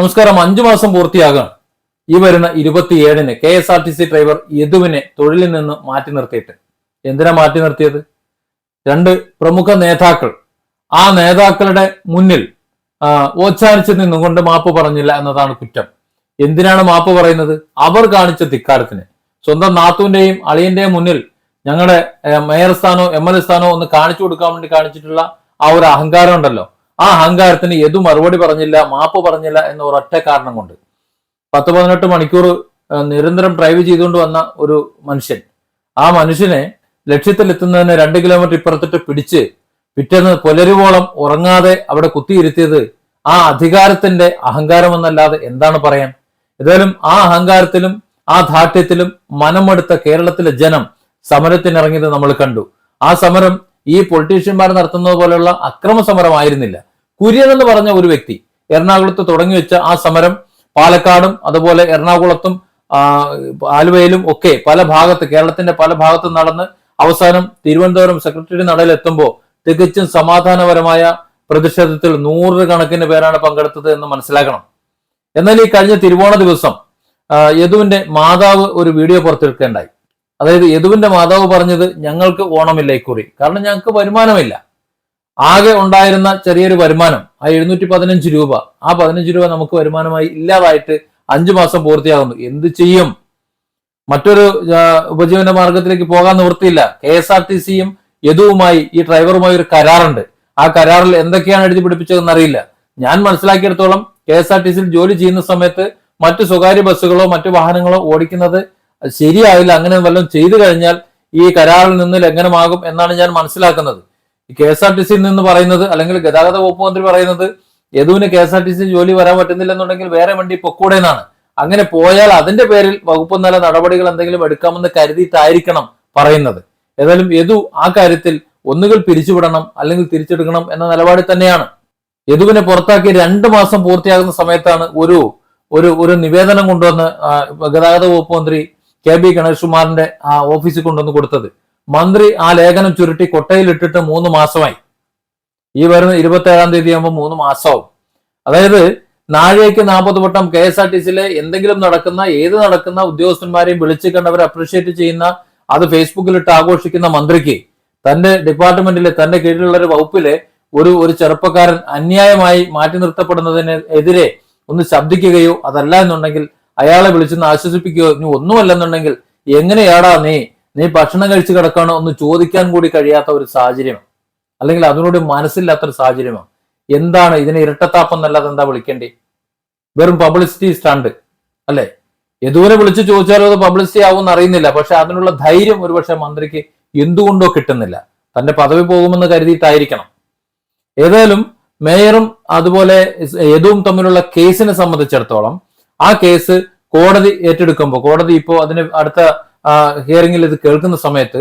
നമസ്കാരം. അഞ്ചു മാസം പൂർത്തിയാകാണ് ഈ വരുന്ന ഇരുപത്തിയേഴിന് K S R T C driver യദുവിനെ തൊഴിലിൽ നിന്ന് മാറ്റി നിർത്തിയിട്ട്. എന്തിനാ മാറ്റി നിർത്തിയത്? രണ്ട് പ്രമുഖ നേതാക്കൾ. ആ നേതാക്കളുടെ മുന്നിൽ ഓച്ചാരിച്ച് നിന്നുകൊണ്ട് മാപ്പ് പറഞ്ഞില്ല എന്നതാണ് കുറ്റം. എന്തിനാണ് മാപ്പ് പറയുന്നത്? അവർ കാണിച്ച ധിക്കാരത്തിന്. സ്വന്തം നാത്തുവിന്റെയും അളിയന്റെയും മുന്നിൽ ഞങ്ങളുടെ മേയർ സ്ഥാനോ എം എൽ എ സ്ഥാനോ ഒന്ന് കാണിച്ചു കൊടുക്കാൻ വേണ്ടി കാണിച്ചിട്ടുള്ള ആ ഒരു അഹങ്കാരം ഉണ്ടല്ലോ. ആ അഹങ്കാരത്തിന് എതു മറുപടി പറഞ്ഞില്ല മാപ്പ് പറഞ്ഞില്ല എന്ന ഒരൊറ്റ കാരണം കൊണ്ട്. പത്ത് പതിനെട്ട് മണിക്കൂർ നിരന്തരം ഡ്രൈവ് ചെയ്തുകൊണ്ട് വന്ന ഒരു മനുഷ്യൻ. ആ മനുഷ്യനെ ലക്ഷ്യത്തിലെത്തുന്നതിന് രണ്ട് കിലോമീറ്റർ ഇപ്പുറത്തിട്ട് പിടിച്ച് പിറ്റേന്ന് പുലരുവോളം ഉറങ്ങാതെ അവിടെ കുത്തിയിരുത്തിയത് ആ അധികാരത്തിന്റെ അഹങ്കാരം എന്നല്ലാതെ എന്താണ് പറയാൻ? ഏതായാലും ആ അഹങ്കാരത്തിലും ആ ധാർഢ്യത്തിലും മനമെടുത്ത കേരളത്തിലെ ജനം സമരത്തിനിറങ്ങിയത് നമ്മൾ കണ്ടു. ആ സമരം ഈ പൊളിറ്റീഷ്യന്മാർ നടത്തുന്നത് പോലെയുള്ള അക്രമ സമരമായിരുന്നില്ല. കുര്യൻ എന്ന് പറഞ്ഞ ഒരു വ്യക്തി എറണാകുളത്ത് തുടങ്ങി വെച്ച ആ സമരം പാലക്കാടും അതുപോലെ എറണാകുളത്തും ആലുവയിലും ഒക്കെ പല ഭാഗത്ത് കേരളത്തിന്റെ പല ഭാഗത്തും നടന്ന് അവസാനം തിരുവനന്തപുരം സെക്രട്ടറി നടയിൽ എത്തുമ്പോൾ തികച്ചും സമാധാനപരമായ പ്രതിഷേധത്തിൽ നൂറുകണക്കിന് പേരാണ് പങ്കെടുത്തത് എന്ന് മനസ്സിലാക്കണം. എന്നാൽ ഈ കഴിഞ്ഞ തിരുവോണ ദിവസം യദുവിന്റെ മാതാവ് ഒരു വീഡിയോ പുറത്തെടുക്കേണ്ടായി അതായത് യദുവിന്റെ മാതാവ് പറഞ്ഞത് ഞങ്ങൾക്ക് ഓണമില്ല ഇക്കുറി കാരണം ഞങ്ങൾക്ക് വരുമാനമില്ല. ആകെ ഉണ്ടായിരുന്ന ചെറിയൊരു വരുമാനം ആ എഴുന്നൂറ്റി പതിനഞ്ച് രൂപ. ആ പതിനഞ്ച് രൂപ നമുക്ക് വരുമാനമായി ഇല്ലാതായിട്ട് അഞ്ചു മാസം പൂർത്തിയാകുന്നു. എന്ത് ചെയ്യും? മറ്റൊരു ഉപജീവന മാർഗത്തിലേക്ക് പോകാൻ നിവൃത്തിയില്ല. കെ എസ് ആർ ടി സിയും യദുവുമായി ഈ ഡ്രൈവറുമായി ഒരു കരാറുണ്ട്. ആ കരാറിൽ എന്തൊക്കെയാണ് എഴുതി പിടിപ്പിച്ചതെന്ന് അറിയില്ല. ഞാൻ മനസ്സിലാക്കിയെടുത്തോളം കെ എസ് ആർ ടി സിയിൽ ജോലി ചെയ്യുന്ന സമയത്ത് മറ്റു സ്വകാര്യ ബസ്സുകളോ മറ്റു വാഹനങ്ങളോ ഓടിക്കുന്നത് ശരിയാവില്ല അങ്ങനെ വല്ലതും ചെയ്തു കഴിഞ്ഞാൽ ഈ കരാറിൽ നിന്ന് ലംഘനമാകും എന്നാണ് ഞാൻ മനസ്സിലാക്കുന്നത്. ഈ കെ എസ് ആർ ടി സിയിൽ നിന്ന് പറയുന്നത് അല്ലെങ്കിൽ ഗതാഗത വകുപ്പ് മന്ത്രി പറയുന്നത് യദുവിന് K S R T C ജോലി വരാൻ പറ്റുന്നില്ലെന്നുണ്ടെങ്കിൽ വേറെ വണ്ടി പൊക്കൂടെ എന്നാണ്. അങ്ങനെ പോയാൽ അതിന്റെ പേരിൽ വകുപ്പ് നില നടപടികൾ എന്തെങ്കിലും എടുക്കാമെന്ന് കരുതിയിട്ടായിരിക്കണം പറയുന്നത്. ഏതായാലും യദു ആ കാര്യത്തിൽ ഒന്നുകിൽ പിരിച്ചുവിടണം അല്ലെങ്കിൽ തിരിച്ചെടുക്കണം എന്ന നിലപാടിൽ തന്നെയാണ്. യദുവിനെ പുറത്താക്കി രണ്ട് മാസം പൂർത്തിയാകുന്ന സമയത്താണ് ഒരു ഒരു ഒരു നിവേദനം കൊണ്ടുവന്ന് ഗതാഗത വകുപ്പ് മന്ത്രി കെ ബി ഗണേഷ് കുമാറിന്റെ ഓഫീസിൽ കൊണ്ടുവന്ന് കൊടുത്തത്. മന്ത്രി ആ ലേഖനം ചുരുട്ടി കൊട്ടയിൽ ഇട്ടിട്ട് മൂന്ന് മാസമായി. ഈ വരുന്ന ഇരുപത്തി ഏഴാം തീയതി ആകുമ്പോൾ മൂന്ന് മാസമാവും അതായത് നാഴേക്ക് നാൽപ്പത് വട്ടം കെ എസ് ആർ ടി സിയിലെ എന്തെങ്കിലും നടക്കുന്ന ഏത് നടക്കുന്ന ഉദ്യോഗസ്ഥന്മാരെയും വിളിച്ചു കണ്ടവരെ അപ്രീഷിയേറ്റ് ചെയ്യുന്ന അത് ഫേസ്ബുക്കിൽ ഇട്ട് ആഘോഷിക്കുന്ന മന്ത്രിക്ക് തന്റെ ഡിപ്പാർട്ട്മെന്റിലെ തന്റെ കീഴിലുള്ള ഒരു വകുപ്പിലെ ഒരു ഒരു ചെറുപ്പക്കാരൻ അന്യായമായി മാറ്റി നിർത്തപ്പെടുന്നതിന് എതിരെ ഒന്ന് ശബ്ദിക്കുകയോ അതല്ല എന്നുണ്ടെങ്കിൽ അയാളെ വിളിച്ചൊന്ന് ആശ്വസിപ്പിക്കുകയോ ഇനി ഒന്നുമല്ലെന്നുണ്ടെങ്കിൽ എങ്ങനെയാടാ നീ? നീ ഭക്ഷണം കഴിച്ച് കിടക്കണോ ഒന്ന് ചോദിക്കാൻ കൂടി കഴിയാത്ത ഒരു സാഹചര്യമാണ്. അല്ലെങ്കിൽ അതിനോട് മനസ്സില്ലാത്തൊരു സാഹചര്യമാണ്. എന്താണ് ഇതിനെ ഇരട്ടത്താപ്പം എന്നല്ലാതെ എന്താ വിളിക്കേണ്ടി? വെറും പബ്ലിസിറ്റി സ്റ്റണ്ട് അല്ലെ? എതുവരെ വിളിച്ചു ചോദിച്ചാലും അത് പബ്ലിസിറ്റി ആവും അറിയുന്നില്ല. പക്ഷെ അതിനുള്ള ധൈര്യം ഒരുപക്ഷെ മന്ത്രിക്ക് എന്തുകൊണ്ടോ കിട്ടുന്നില്ല. തന്റെ പദവി പോകുമെന്ന് കരുതിയിട്ടായിരിക്കണം. ഏതായാലും മേയറും അതുപോലെ യദുവും തമ്മിലുള്ള കേസിനെ സംബന്ധിച്ചിടത്തോളം ആ കേസ് കോടതി ഏറ്റെടുക്കുമ്പോൾ കോടതി ഇപ്പോൾ അതിന് അടുത്ത ഹിയറിംഗിൽ ഇത് കേൾക്കുന്ന സമയത്ത്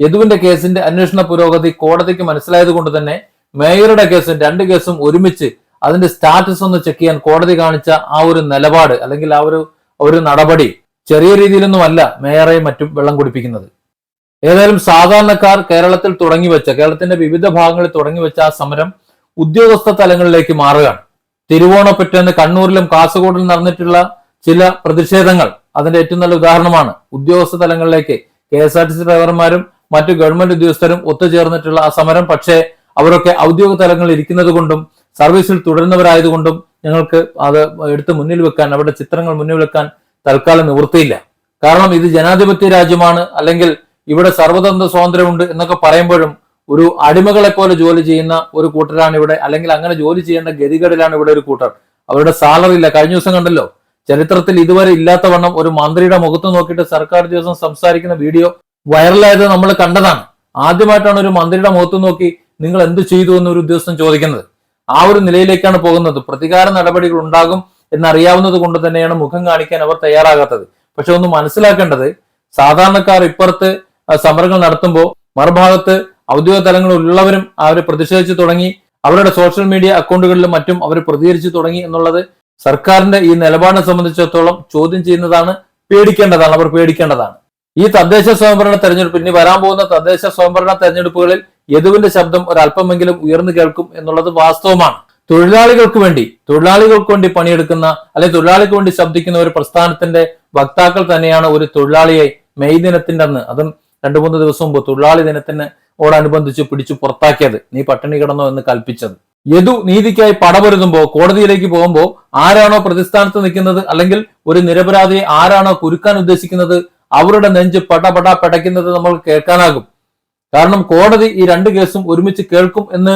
യദുവിന്റെ കേസിന്റെ അന്വേഷണ പുരോഗതി കോടതിക്ക് മനസ്സിലായത് കൊണ്ട് തന്നെ മേയറുടെ കേസും രണ്ട് കേസും ഒരുമിച്ച് അതിന്റെ സ്റ്റാറ്റസ് ഒന്ന് ചെക്ക് ചെയ്യാൻ കോടതി കാണിച്ച ആ ഒരു നിലപാട് അല്ലെങ്കിൽ ആ ഒരു ഒരു നടപടി ചെറിയ രീതിയിലൊന്നുമല്ല മേയറെയും മറ്റും വെള്ളം കുടിപ്പിക്കുന്നത്. ഏതായാലും സാധാരണക്കാർ കേരളത്തിൽ തുടങ്ങി വെച്ച കേരളത്തിന്റെ വിവിധ ഭാഗങ്ങളിൽ തുടങ്ങി വെച്ച ആ സമരം ഉദ്യോഗസ്ഥ തലങ്ങളിലേക്ക് മാറുകയാണ്. തിരുവോണപ്പറ്റെന്ന് കണ്ണൂരിലും കാസർഗോഡിലും നടന്നിട്ടുള്ള ചില പ്രതിഷേധങ്ങൾ അതിന്റെ ഏറ്റവും നല്ല ഉദാഹരണമാണ്. ഉദ്യോഗസ്ഥ തലങ്ങളിലേക്ക് K S R T C ഡ്രൈവർമാരും മറ്റു ഗവൺമെന്റ് ഉദ്യോഗസ്ഥരും ഒത്തുചേർന്നിട്ടുള്ള ആ സമരം. പക്ഷേ അവരൊക്കെ ഔദ്യോഗിക തലങ്ങളിൽ ഇരിക്കുന്നത് കൊണ്ടും സർവീസിൽ തുടരുന്നവരായതുകൊണ്ടും ഞങ്ങൾക്ക് അത് എടുത്ത് മുന്നിൽ വെക്കാൻ അവരുടെ ചിത്രങ്ങൾ മുന്നിൽ വെക്കാൻ തൽക്കാലം നിവൃത്തിയില്ല. കാരണം ഇത് ജനാധിപത്യ രാജ്യമാണ്. അല്ലെങ്കിൽ ഇവിടെ സർവതന്ത്ര സ്വാതന്ത്ര്യമുണ്ട് എന്നൊക്കെ പറയുമ്പോഴും ഒരു അടിമകളെ പോലെ ജോലി ചെയ്യുന്ന ഒരു കൂട്ടരാണ് ഇവിടെ. അല്ലെങ്കിൽ അങ്ങനെ ജോലി ചെയ്യേണ്ട ഗതികേടിലാണ് ഇവിടെ ഒരു കൂട്ടർ. അവരുടെ സാലറി ഇല്ല. കഴിഞ്ഞ ദിവസം കണ്ടല്ലോ ചരിത്രത്തിൽ ഇതുവരെ ഇല്ലാത്ത വണ്ണം ഒരു മന്ത്രിയുടെ മുഖത്ത് നോക്കിയിട്ട് സർക്കാർ ദിവസം സംസാരിക്കുന്ന വീഡിയോ വൈറലായത് നമ്മൾ കണ്ടതാണ്. ആദ്യമായിട്ടാണ് ഒരു മന്ത്രിയുടെ മുഖത്ത് നോക്കി നിങ്ങൾ എന്ത് ചെയ്തു എന്ന് ഒരു ഉദ്യോഗസ്ഥൻ ചോദിക്കുന്നത്. ആ ഒരു നിലയിലേക്കാണ് പോകുന്നത്. പ്രതികാര നടപടികൾ ഉണ്ടാകും എന്നറിയാവുന്നത് കൊണ്ട് തന്നെയാണ് മുഖം കാണിക്കാൻ അവർ തയ്യാറാകാത്തത്. പക്ഷെ ഒന്ന് മനസ്സിലാക്കേണ്ടത് സാധാരണക്കാർ ഇപ്പുറത്ത് സമരങ്ങൾ നടത്തുമ്പോൾ മറുഭാഗത്ത് ഔദ്യോഗിക തലങ്ങളിൽ ഉള്ളവരും അവർ പ്രതിഷേധിച്ചു തുടങ്ങി അവരുടെ സോഷ്യൽ മീഡിയ അക്കൗണ്ടുകളിലും മറ്റും അവർ പ്രതികരിച്ചു തുടങ്ങി എന്നുള്ളത് സർക്കാരിന്റെ ഈ നിലപാടിനെ സംബന്ധിച്ചിടത്തോളം ചോദ്യം ചെയ്യുന്നതാണ് പേടിക്കേണ്ടതാണ് അവർ പേടിക്കേണ്ടതാണ്. ഈ തദ്ദേശ സ്വയംഭരണ തെരഞ്ഞെടുപ്പ് ഇനി വരാൻ പോകുന്ന തദ്ദേശ സ്വയംഭരണ തെരഞ്ഞെടുപ്പുകളിൽ യദുവിന്റെ ശബ്ദം ഒരല്പമെങ്കിലും ഉയർന്നു കേൾക്കും എന്നുള്ളത് വാസ്തവമാണ്. തൊഴിലാളികൾക്ക് വേണ്ടി തൊഴിലാളികൾക്ക് വേണ്ടി പണിയെടുക്കുന്ന അല്ലെങ്കിൽ തൊഴിലാളിക്ക് വേണ്ടി ശബ്ദിക്കുന്ന ഒരു പ്രസ്ഥാനത്തിന്റെ വക്താക്കൾ തന്നെയാണ് ഒരു തൊഴിലാളിയെ മെയ് ദിനത്തിന്റെ അന്ന് അതും രണ്ടു മൂന്ന് ദിവസം മുമ്പ് തൊഴിലാളി ദിനത്തിന് ഓടനുബന്ധിച്ച് പിടിച്ചു പുറത്താക്കിയത് നീ പട്ടിണി കിടന്നോ എന്ന് കൽപ്പിച്ചത്. യദു നീതിക്കായി പടപൊരുതുമ്പോ കോടതിയിലേക്ക് പോകുമ്പോൾ ആരാണോ പ്രതിസ്ഥാനത്ത് നിൽക്കുന്നത് അല്ലെങ്കിൽ ഒരു നിരപരാധിയെ ആരാണോ കുരുക്കാൻ ഉദ്ദേശിക്കുന്നത് അവരുടെ നെഞ്ച് പടപട പടയ്ക്കുന്നത് നമ്മൾ കേൾക്കാനാകും. കാരണം കോടതി ഈ രണ്ട് കേസും ഒരുമിച്ച് കേൾക്കും എന്ന്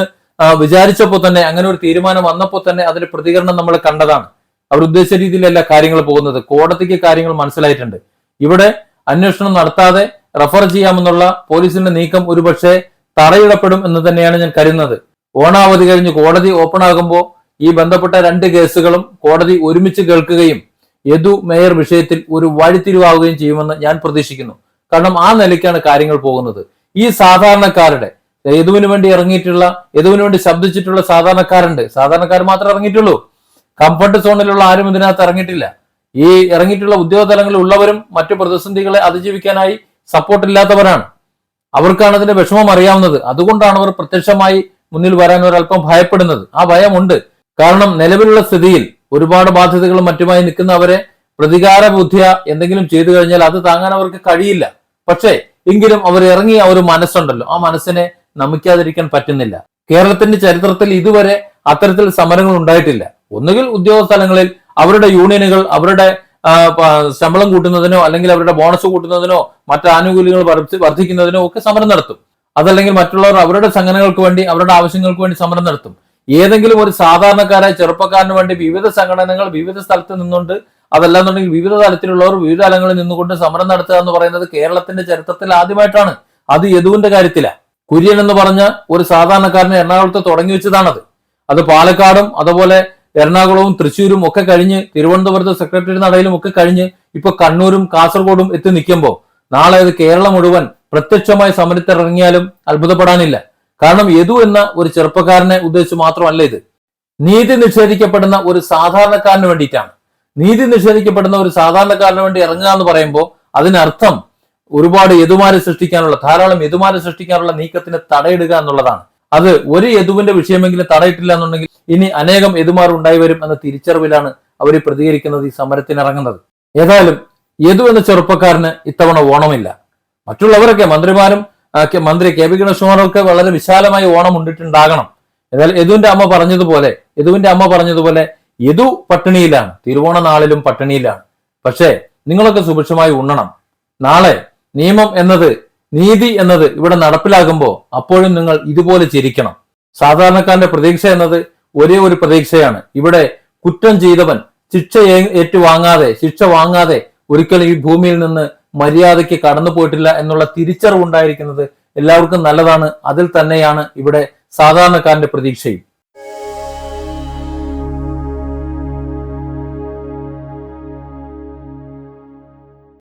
വിചാരിച്ചപ്പോൾ തന്നെ അങ്ങനെ ഒരു തീരുമാനം വന്നപ്പോൾ തന്നെ അതിന്റെ പ്രതികരണം നമ്മൾ കണ്ടതാണ്. അവർ ഉദ്ദേശിച്ച രീതിയിലല്ല കാര്യങ്ങൾ പോകുന്നത്. കോടതിക്ക് കാര്യങ്ങൾ മനസ്സിലായിട്ടുണ്ട്. ഇവിടെ അന്വേഷണം നടത്താതെ റെഫർ ചെയ്യാമെന്നുള്ള പോലീസിന്റെ നീക്കം ഒരുപക്ഷെ തടയിടപ്പെടും എന്ന് തന്നെയാണ് ഞാൻ കരുതുന്നത്. ഓണാവധി കഴിഞ്ഞ് കോടതി ഓപ്പൺ ആകുമ്പോൾ ഈ ബന്ധപ്പെട്ട രണ്ട് കേസുകളും കോടതി ഒരുമിച്ച് കേൾക്കുകയും യദു മേയർ വിഷയത്തിൽ ഒരു വഴിത്തിരിവാകുകയും ചെയ്യുമെന്ന് ഞാൻ പ്രതീക്ഷിക്കുന്നു. കാരണം ആ നിലയ്ക്കാണ് കാര്യങ്ങൾ പോകുന്നത്. ഈ സാധാരണക്കാരുടെ യദുവിന് വേണ്ടി ഇറങ്ങിയിട്ടുള്ള യദുവിന് വേണ്ടി ശബ്ദിച്ചിട്ടുള്ള സാധാരണക്കാരുണ്ട്. സാധാരണക്കാർ മാത്രമേ ഇറങ്ങിയിട്ടുള്ളൂ. കംഫർട്ട് സോണിലുള്ള ആരും ഇതിനകത്ത് ഇറങ്ങിയിട്ടില്ല. ഈ ഇറങ്ങിയിട്ടുള്ള ഉദ്യോഗ തലങ്ങളിൽ ഉള്ളവരും മറ്റു പ്രതിസന്ധികളെ അതിജീവിക്കാനായി സപ്പോർട്ട് ഇല്ലാത്തവരാണ്. അവർക്കാണ് അതിന്റെ വിഷമം അറിയാവുന്നത്. അതുകൊണ്ടാണ് അവർ പ്രത്യക്ഷമായി മുന്നിൽ വരാൻ ഒരല്പം ഭയപ്പെടുന്നത്. ആ ഭയമുണ്ട്. കാരണം നിലവിലുള്ള സ്ഥിതിയിൽ ഒരുപാട് ബാധ്യതകളും മറ്റുമായി നിൽക്കുന്നവരെ പ്രതികാര ബുദ്ധിയ എന്തെങ്കിലും ചെയ്തു കഴിഞ്ഞാൽ അത് താങ്ങാൻ അവർക്ക് കഴിയില്ല. പക്ഷേ എങ്കിലും അവർ ഇറങ്ങിയ ഒരു മനസ്സുണ്ടല്ലോ. ആ മനസ്സിനെ നമിക്കാതിരിക്കാൻ പറ്റുന്നില്ല. കേരളത്തിന്റെ ചരിത്രത്തിൽ ഇതുവരെ അത്തരത്തിൽ സമരങ്ങൾ ഉണ്ടായിട്ടില്ല. ഒന്നുകിൽ ഉദ്യോഗ സ്ഥലങ്ങളിൽ അവരുടെ യൂണിയനുകൾ അവരുടെ ശമ്പളം കൂട്ടുന്നതിനോ അല്ലെങ്കിൽ അവരുടെ ബോണസ് കൂട്ടുന്നതിനോ മറ്റു ആനുകൂല്യങ്ങൾ വർദ്ധി- വർദ്ധിക്കുന്നതിനോ ഒക്കെ സമരം നടത്തും. അതല്ലെങ്കിൽ മറ്റുള്ളവർ അവരുടെ സംഘടനകൾക്ക് വേണ്ടി അവരുടെ ആവശ്യങ്ങൾക്ക് വേണ്ടി സമരം നടത്തും. ഏതെങ്കിലും ഒരു സാധാരണക്കാരായ ചെറുപ്പക്കാരന് വേണ്ടി വിവിധ സംഘടനകൾ വിവിധ സ്ഥലത്ത് നിന്നുകൊണ്ട് അതല്ലാന്നുണ്ടെങ്കിൽ വിവിധ തലത്തിലുള്ളവർ വിവിധ തലങ്ങളിൽ നിന്നുകൊണ്ട് സമരം നടത്തുക എന്ന് പറയുന്നത് കേരളത്തിന്റെ ചരിത്രത്തിൽ ആദ്യമായിട്ടാണ്. അത് യദുവിന്റെ കാര്യത്തിലാണ് കുര്യൻ എന്ന് പറഞ്ഞ ഒരു സാധാരണക്കാരനെ എറണാകുളത്ത് തുടങ്ങി വെച്ചതാണത്. അത് പാലക്കാടും അതുപോലെ എറണാകുളവും തൃശ്ശൂരും ഒക്കെ കഴിഞ്ഞ് തിരുവനന്തപുരത്ത് സെക്രട്ടറി നടയിലും ഒക്കെ കഴിഞ്ഞ് ഇപ്പൊ കണ്ണൂരും കാസർഗോഡും എത്തി നിൽക്കുമ്പോൾ നാളെ അത് കേരളം മുഴുവൻ പ്രത്യക്ഷമായി സമരത്തിറങ്ങിയാലും അത്ഭുതപ്പെടാനില്ല. കാരണം യദു എന്ന ഒരു ചെറുപ്പക്കാരനെ ഉദ്ദേശിച്ച് മാത്രമല്ല ഇത്. നീതി നിഷേധിക്കപ്പെടുന്ന ഒരു സാധാരണക്കാരന് വേണ്ടിയിട്ടാണ്. നീതി നിഷേധിക്കപ്പെടുന്ന ഒരു സാധാരണക്കാരന് വേണ്ടി ഇറങ്ങുക എന്ന് പറയുമ്പോൾ അതിനർത്ഥം ഒരുപാട് യതുമാരെ സൃഷ്ടിക്കാനുള്ള ധാരാളം യതുമാരെ സൃഷ്ടിക്കാനുള്ള നീക്കത്തിന് തടയിടുക എന്നുള്ളതാണ്. അത് ഒരു യദുവിന്റെ വിഷയമെങ്കിലും തടയിട്ടില്ല എന്നുണ്ടെങ്കിൽ ഇനി അനേകം യതുമാർ ഉണ്ടായി വരും എന്ന തിരിച്ചറിവിലാണ് അവർ പ്രതികരിക്കുന്നത് ഈ സമരത്തിനിറങ്ങുന്നത്. ഏതായാലും യദു എന്ന ചെറുപ്പക്കാരന് ഇത്തവണ ഓണമില്ല. മറ്റുള്ളവരൊക്കെ മന്ത്രിമാരും മന്ത്രി കെ പി കൃഷ്ണകുമാറൊക്കെ വളരെ വിശാലമായി ഓണം ഉണ്ടിട്ടുണ്ടാകണം. എന്നാൽ യദുവിന്റെ അമ്മ പറഞ്ഞതുപോലെ യദുവിന്റെ അമ്മ പറഞ്ഞതുപോലെ യദു പട്ടിണിയിലാണ്. തിരുവോണ നാളിലും പട്ടിണിയിലാണ്. പക്ഷേ നിങ്ങളൊക്കെ സുഭിക്ഷമായി ഉണ്ണണം. നാളെ നിയമം എന്നത് നീതി എന്നത് ഇവിടെ നടപ്പിലാകുമ്പോൾ അപ്പോഴും നിങ്ങൾ ഇതുപോലെ ചിരിക്കണം. സാധാരണക്കാരന്റെ പ്രതീക്ഷ എന്നത് ഒരേ ഒരു പ്രതീക്ഷയാണ്. ഇവിടെ കുറ്റം ചെയ്തവൻ ശിക്ഷ ഏറ്റുവാങ്ങാതെ ശിക്ഷ വാങ്ങാതെ ഒരിക്കലും ഈ ഭൂമിയിൽ നിന്ന് മര്യാദയ്ക്ക് കടന്നു പോയിട്ടില്ല എന്നുള്ള തിരിച്ചറിവുണ്ടായിരിക്കുന്നത് എല്ലാവർക്കും നല്ലതാണ്. അതിൽ തന്നെയാണ് ഇവിടെ സാധാരണക്കാരന്റെ പ്രതീക്ഷയും.